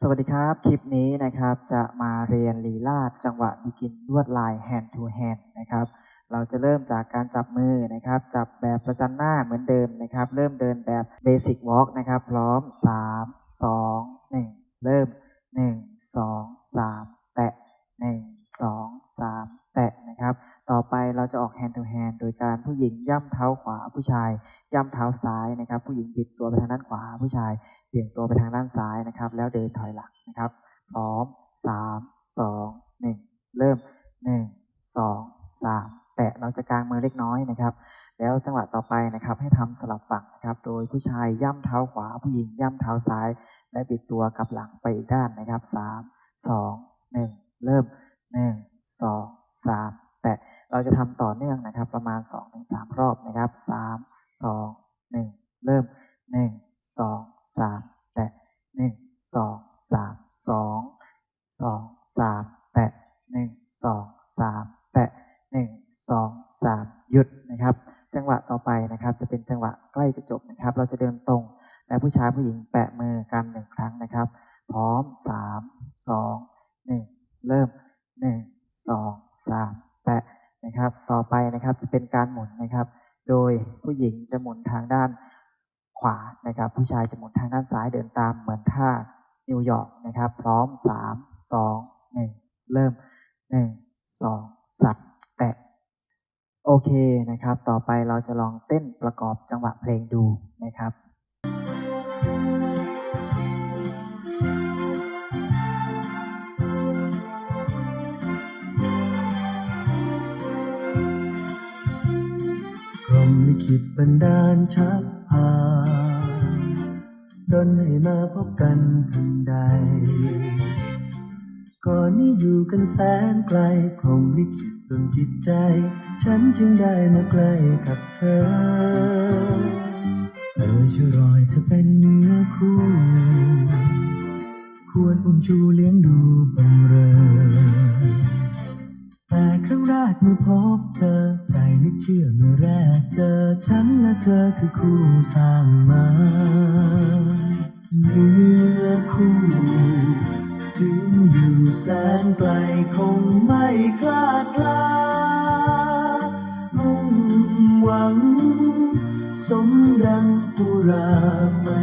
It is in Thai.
สวัสดีครับ คลิปนี้นะครับจะมาเรียนลีลาดจังหวะบิกินลวดลาย hand to hand นะครับเราจะเริ่มจากการจับมือนะครับ จับแบบประจันหน้าเหมือนเดิมนะครับ เริ่มเดินแบบ basic walk นะครับ พร้อม 3 2 1 เริ่ม 1 2 3 แตะ 1 2 3 แตะนะครับ ต่อไปเราจะออก hand to hand โดยการผู้หญิงย่ำเท้าขวาผู้ชาย ย่ำเท้าซ้ายนะครับ ผู้หญิงบิดตัวไปทางด้านขวา ผู้ชายเบี่ยงตัวไปทางด้านซ้ายนะครับ แล้วเดินถอยหลังนะครับ พร้อม3 2 1เริ่ม1 2 3แตะเราจะกางมือเล็กน้อยนะครับ แล้วจังหวะต่อไปนะครับ ให้ทำสลับฝั่งนะครับ โดยผู้ชายย่ำเท้าขวา ผู้หญิงย่ำเท้าซ้าย และบิดตัวกลับหลังไปอีกด้านนะครับ3 2 1เริ่ม1 2 3แตะ เราจะทำต่อเนื่องนะครับ ประมาณ 2-3 รอบนะครับ 3 2 1 เริ่ม 1 2 3 แตะ 1 2 3 2 2 3 แตะ 1 2 3 แตะ 1 2 3 หยุดนะครับ จังหวะต่อไปนะครับ จะเป็นจังหวะใกล้จะจบนะครับ เราจะเดินตรง และผู้ชายผู้หญิงแปะมือกันหนึ่งครั้งนะครับ พร้อม 3 2 1 เริ่ม 1 2 3 แปะ นะครับ ต่อไปนะครับจะเป็นการหมุนนะครับ โดยผู้หญิงจะหมุนทางด้านขวานะครับ ผู้ชายจะหมุนทางด้านซ้ายเดินตามเหมือนท่านิวยอร์กนะครับ พร้อม 3 2 1 เริ่ม 1 2 3 แตะโอเคนะครับ ต่อไปเราจะลองเต้นประกอบจังหวะเพลงดูนะครับ มลิขิตบันดาลชักพาดนให้มาพบกันทันใด ก่อนนี้อยู่กันแสนไกลพรมลิขิตดนจิตใจ ฉันจึงได้มาใกล้กับเธอ เธอช่วยรอยเธอเป็นเนื้อคู่ ควรอุ้มชูเลี้ยงดูบั ใจนึกเชื่อเมื่อแรกเจอฉันและเธอคือคู่สร้างมาเนื้อคู่ถึงอยู่แสนไกลคงไม่คลาดคลามุ่งหวัง สมดังปุราไม่